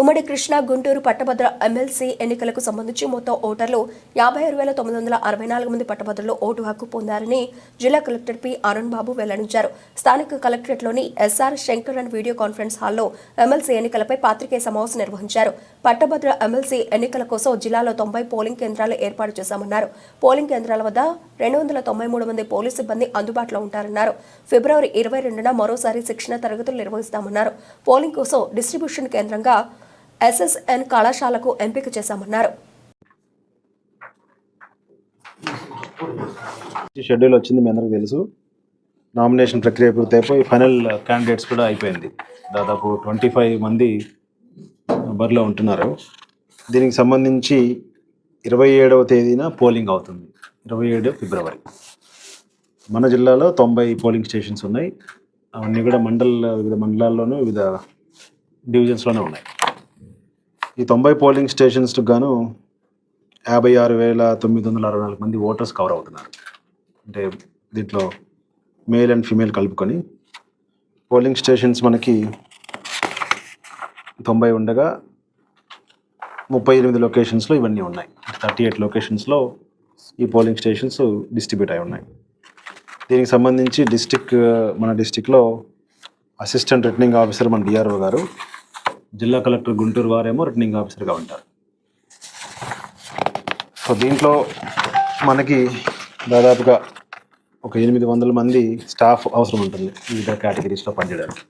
ఉమ్మడి కృష్ణా గుంటూరు పట్టభద్ర ఎమ్మెల్సీ ఎన్నికలకు సంబంధించి మొత్తం ఓటర్లు యాభై ఆరు వేల తొమ్మిది వందల అరవై నాలుగు మంది పట్టభద్రులు ఓటు హక్కు పొందారని జిల్లా కలెక్టర్ పి అరుణ్ బాబు వెల్లడించారు. స్థానిక కలెక్టరేట్లోని ఎస్ఆర్ శంకరన్ వీడియో కాన్ఫరెన్స్ హాల్లో ఎమ్మెల్సీ ఎన్నికలపై పాత్రికేయ సమావేశం నిర్వహించారు. పట్టభద్ర ఎమ్మెల్సీ ఎన్నికల కోసం జిల్లాలో తొంభై పోలింగ్ కేంద్రాలు ఏర్పాటు చేశామన్నారు. పోలింగ్ కేంద్రాల వద్ద రెండు వందల తొంభై మూడు మంది పోలీసు సిబ్బంది అందుబాటులో ఉంటారన్నారు. ఫిబ్రవరి ఇరవై రెండున మరోసారి శిక్షణ తరగతులు నిర్వహిస్తామన్నారు. పోలింగ్ కోసం డిస్ట్రిబ్యూషన్ కేంద్రంగా ఎస్ఎస్ఎన్ కళాశాలకు ఎంపిక చేశామన్నారు. షెడ్యూల్ వచ్చింది మీ అందరికి తెలుసు. నామినేషన్ ప్రక్రియ పూర్తయిపోయి ఫైనల్ క్యాండిడేట్స్ కూడా అయిపోయింది. దాదాపు ట్వంటీ ఫైవ్ మంది బరిలో ఉంటున్నారు. దీనికి సంబంధించి ఇరవై ఏడవ తేదీన పోలింగ్ అవుతుంది. ఇరవై ఏడు ఫిబ్రవరి. మన జిల్లాలో తొంభై పోలింగ్ స్టేషన్స్ ఉన్నాయి. అవన్నీ కూడా మండల వివిధ మండలాల్లోనూ వివిధ డివిజన్స్లోనే ఉన్నాయి. ఈ తొంభై పోలింగ్ స్టేషన్స్కి గాను యాభై ఆరు వేల తొమ్మిది వందల అరవై నాలుగు మంది ఓటర్స్ కవర్ అవుతున్నారు. అంటే దీంట్లో మేల్ అండ్ ఫీమేల్ కలుపుకొని పోలింగ్ స్టేషన్స్ మనకి తొంభై ఉండగా ముప్పై ఎనిమిది లొకేషన్స్లో ఇవన్నీ ఉన్నాయి. థర్టీ ఎయిట్ లొకేషన్స్లో ఈ పోలింగ్ స్టేషన్స్ డిస్ట్రిబ్యూట్ అయి ఉన్నాయి. దీనికి సంబంధించి డిస్టిక్ మన డిస్టిక్లో అసిస్టెంట్ రిటర్నింగ్ ఆఫీసర్ మన డిఆర్ఓ గారు జిల్లా కలెక్టర్ గుంటూరు వారేమో రిటర్నింగ్ ఆఫీసర్గా ఉంటారు. సో దీంట్లో మనకి దాదాపుగా ఒక ఎనిమిది వందల మంది స్టాఫ్ అవసరం ఉంటుంది వివిధ కేటగిరీస్లో పనిచేయడానికి.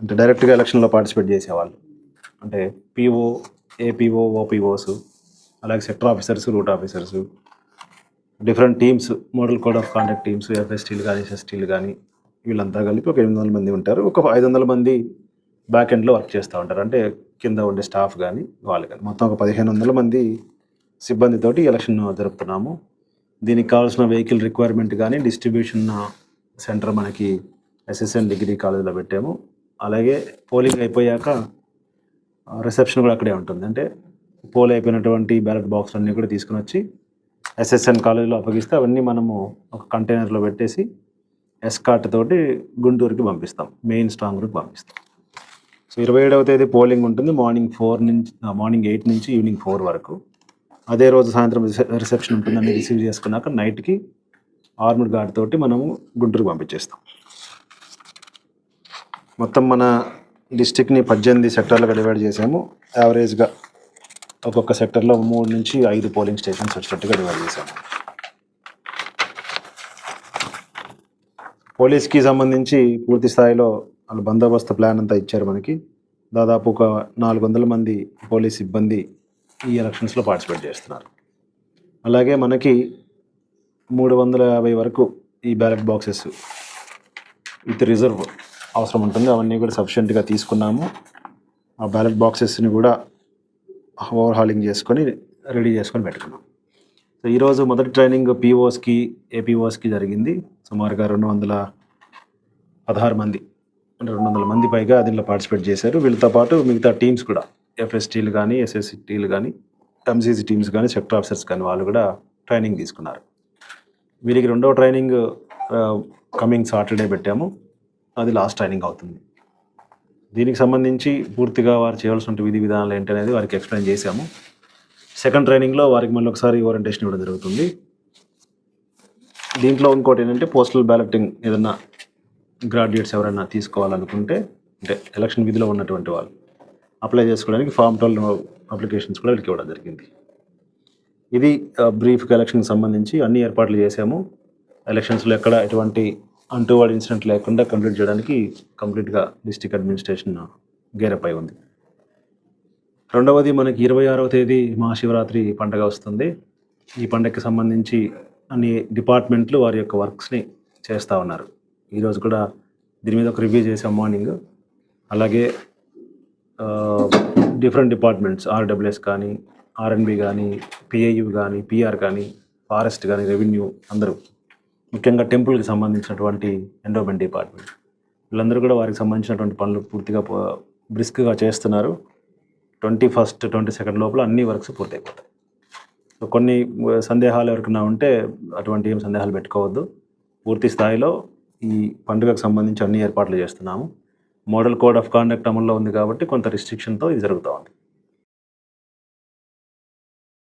అంటే డైరెక్ట్గా ఎలక్షన్లో పార్టిసిపేట్ చేసేవాళ్ళు. అంటే పిఓ ఏపీఓ ఓపీఓస్ అలాగే sector officers route officers different teams model code of conduct teams ఎఫ్ఎస్టీలు కానీ ఎస్ఎస్టీలు కానీ వీళ్ళంతా కలిపి ఒక ఎనిమిది వందల మంది ఉంటారు. ఒక ఐదు వందల మంది బ్యాక్ ఎండ్లో వర్క్ చేస్తూ ఉంటారు. అంటే కింద ఉండే స్టాఫ్ కానీ వాళ్ళు కానీ మొత్తం ఒక పదిహేను వందల మంది సిబ్బందితోటి ఎలక్షన్ జరుపుతున్నాము. దీనికి కావాల్సిన వెహికల్ రిక్వైర్మెంట్ కానీ డిస్ట్రిబ్యూషన్ సెంటర్ మనకి ఎస్ఎస్ఎన్ డిగ్రీ కాలేజీలో పెట్టాము. అలాగే పోలింగ్ అయిపోయాక రిసెప్షన్ కూడా అక్కడే ఉంటుంది. అంటే పోల్ అయిపోయినటువంటి బ్యాలెట్ బాక్స్ అన్నీ కూడా తీసుకుని వచ్చి ఎస్ఎస్ఎన్ కాలేజీలో అప్పగిస్తే అవన్నీ మనము ఒక కంటైనర్లో పెట్టేసి ఎస్కాట్ తోటి గుంటూరుకి పంపిస్తాం. మెయిన్ స్ట్రాంగ్ రూమ్కి పంపిస్తాం. సో ఇరవై ఏడవ తేదీ పోలింగ్ ఉంటుంది మార్నింగ్ ఫోర్ నుంచి మార్నింగ్ ఎయిట్ నుంచి ఈవినింగ్ ఫోర్ వరకు. అదే రోజు సాయంత్రం రిసె- రిసెప్షన్ ఉంటుందని రిసీవ్ చేసుకున్నాక నైట్కి ఆర్మర్ గార్డ్ తోటి మనము గుంటూరుకు పంపించేస్తాం. మొత్తం మన డిస్టిక్ని పద్దెనిమిది సెక్టర్లుగా డివైడ్ చేసాము. యావరేజ్గా ఒక్కొక్క సెక్టర్లో మూడు నుంచి ఐదు పోలింగ్ స్టేషన్స్ వచ్చినట్టుగా డివైడ్ చేసాము. పోలీస్కి సంబంధించి పూర్తి స్థాయిలో వాళ్ళు బందోబస్తు ప్లాన్ అంతా ఇచ్చారు మనకి. దాదాపు ఒక నాలుగు వందల మంది పోలీస్ సిబ్బంది ఈ ఎలక్షన్స్లో పార్టిసిపేట్ చేస్తున్నారు. అలాగే మనకి మూడు వందల యాభై వరకు ఈ బ్యాలెట్ బాక్సెస్ విత్ రిజర్వ్ అవసరం ఉంటుంది. అవన్నీ కూడా సఫిషియెంట్గా తీసుకున్నాము. ఆ బ్యాలెట్ బాక్సెస్ని కూడా ఓవర్ హాలింగ్ చేసుకొని రెడీ చేసుకొని పెట్టుకున్నాం. సో ఈరోజు మొదటి ట్రైనింగ్ పీఓస్కి ఏపీఓస్కి జరిగింది. సుమారుగా రెండు వందల పదహారు మంది అంటే రెండు వందల మంది పైగా దీనిలో పార్టిసిపేట్ చేశారు. వీళ్ళతో పాటు మిగతా టీమ్స్ కూడా ఎఫ్ఎస్టీలు కానీ ఎస్ఎస్టీలు కానీ ఎంసీసీ టీమ్స్ కానీ సెక్టర్ ఆఫీసర్స్ కానీ వాళ్ళు కూడా ట్రైనింగ్ తీసుకున్నారు. వీరికి రెండవ ట్రైనింగ్ కమింగ్ సాటర్డే పెట్టాము. అది లాస్ట్ ట్రైనింగ్ అవుతుంది. దీనికి సంబంధించి పూర్తిగా వారు చేయాల్సిన విధి విధానాలు ఏంటి అనేది వారికి ఎక్స్ప్లెయిన్ చేశాము. సెకండ్ ట్రైనింగ్లో వారికి మళ్ళీ ఒకసారి ఓరియంటేషన్ ఇవ్వడం జరుగుతుంది. దీంట్లో ఇంకోటి ఏంటంటే పోస్టల్ బ్యాలెటింగ్ ఏదన్నా గ్రాడ్యుయేట్స్ ఎవరైనా తీసుకోవాలనుకుంటే అంటే ఎలక్షన్ విధిలో ఉన్నటువంటి వాళ్ళు అప్లై చేసుకోవడానికి ఫామ్ ట్వెల్వ్ అప్లికేషన్స్ కూడా వీళ్ళకి ఇవ్వడం జరిగింది. ఇది బ్రీఫ్ ఎలక్షన్కి సంబంధించి అన్ని ఏర్పాట్లు చేశాము. ఎలక్షన్స్లో ఎక్కడ ఎటువంటి అంటువాడి ఇన్సిడెంట్ లేకుండా కంప్లీట్ చేయడానికి కంప్లీట్గా డిస్టిక్ అడ్మినిస్ట్రేషన్ గేరప్ అయి ఉంది. రెండవది మనకి ఇరవై ఆరవ తేదీ మహాశివరాత్రి పండగ వస్తుంది. ఈ పండగకి సంబంధించి అన్ని డిపార్ట్మెంట్లు వారి యొక్క వర్క్స్ని చేస్తూ ఉన్నారు. ఈరోజు కూడా దీని మీద ఒక రివ్యూ చేసాం మార్నింగ్ అలాగే డిఫరెంట్ డిపార్ట్మెంట్స్ ఆర్డబ్ల్యూఎస్ కానీ ఆర్ఎన్బి కానీ పిఐయు కానీ పిఆర్ కానీ ఫారెస్ట్ కానీ రెవెన్యూ అందరూ. ముఖ్యంగా టెంపుల్కి సంబంధించినటువంటి ఎండోమెంట్ డిపార్ట్మెంట్ వీళ్ళందరూ కూడా వారికి సంబంధించినటువంటి పనులు పూర్తిగా బ్రిస్క్గా చేస్తున్నారు. ట్వంటీ ఫస్ట్ ట్వంటీ సెకండ్ లోపల అన్ని వర్క్స్ పూర్తయిపోతాయి. సో కొన్ని సందేహాలు ఎవరికైనా ఉంటే అటువంటి ఏం సందేహాలు పెట్టుకోవద్దు. పూర్తి స్థాయిలో ఈ పండుగకు సంబంధించి అన్ని ఏర్పాట్లు చేస్తున్నాము. మోడల్ కోడ్ ఆఫ్ కాండక్ట్ అమల్లో ఉంది కాబట్టి కొంత రిస్ట్రిక్షన్తో ఇది జరుగుతూ ఉంది.